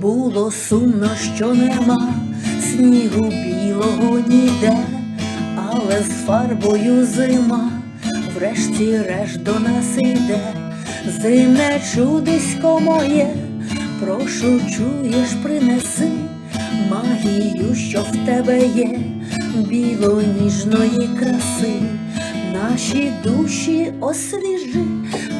Було сумно, що нема снігу білого ніде, але з фарбою зима врешті-решт до нас йде, зимне чудисько моє, прошу, чуєш, принеси магію, що в тебе є, біло-ніжної краси, наші душі освіжи,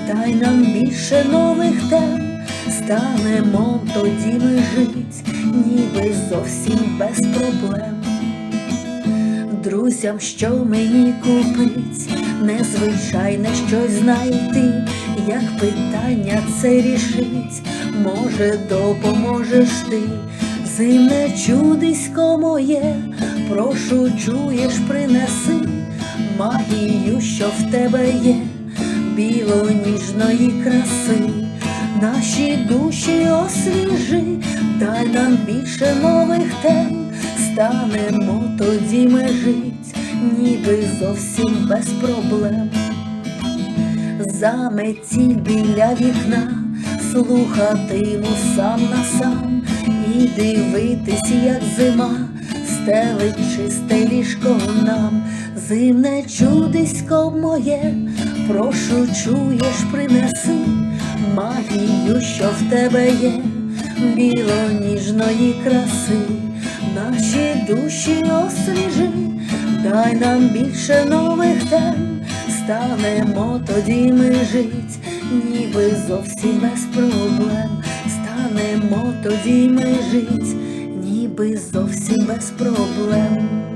дай нам більше нових тем. Станемо тоді ми жить, ніби зовсім без проблем. Друзям, що мені купить, незвичайне щось знайти, як питання це рішить, може, допоможеш ти, зимне чудисько моє, прошу, чуєш, принеси магію, що в тебе є, біло-ніжної краси. Наші душі освіжи, дай нам більше нових тем, станемо тоді ми жить, ніби зовсім без проблем. Заметіль біля вікна, слухатиму сам на сам. І дивитись, як зима стелить чисте ліжко нам, зимне чудисько моє, прошу, чуєш, принеси магію, що в тебе є, біло-ніжної краси, наші душі освіжи, дай нам більше нових тем, станемо тоді ми жить, ніби зовсім без проблем, станемо тоді ми жить, ніби зовсім без проблем.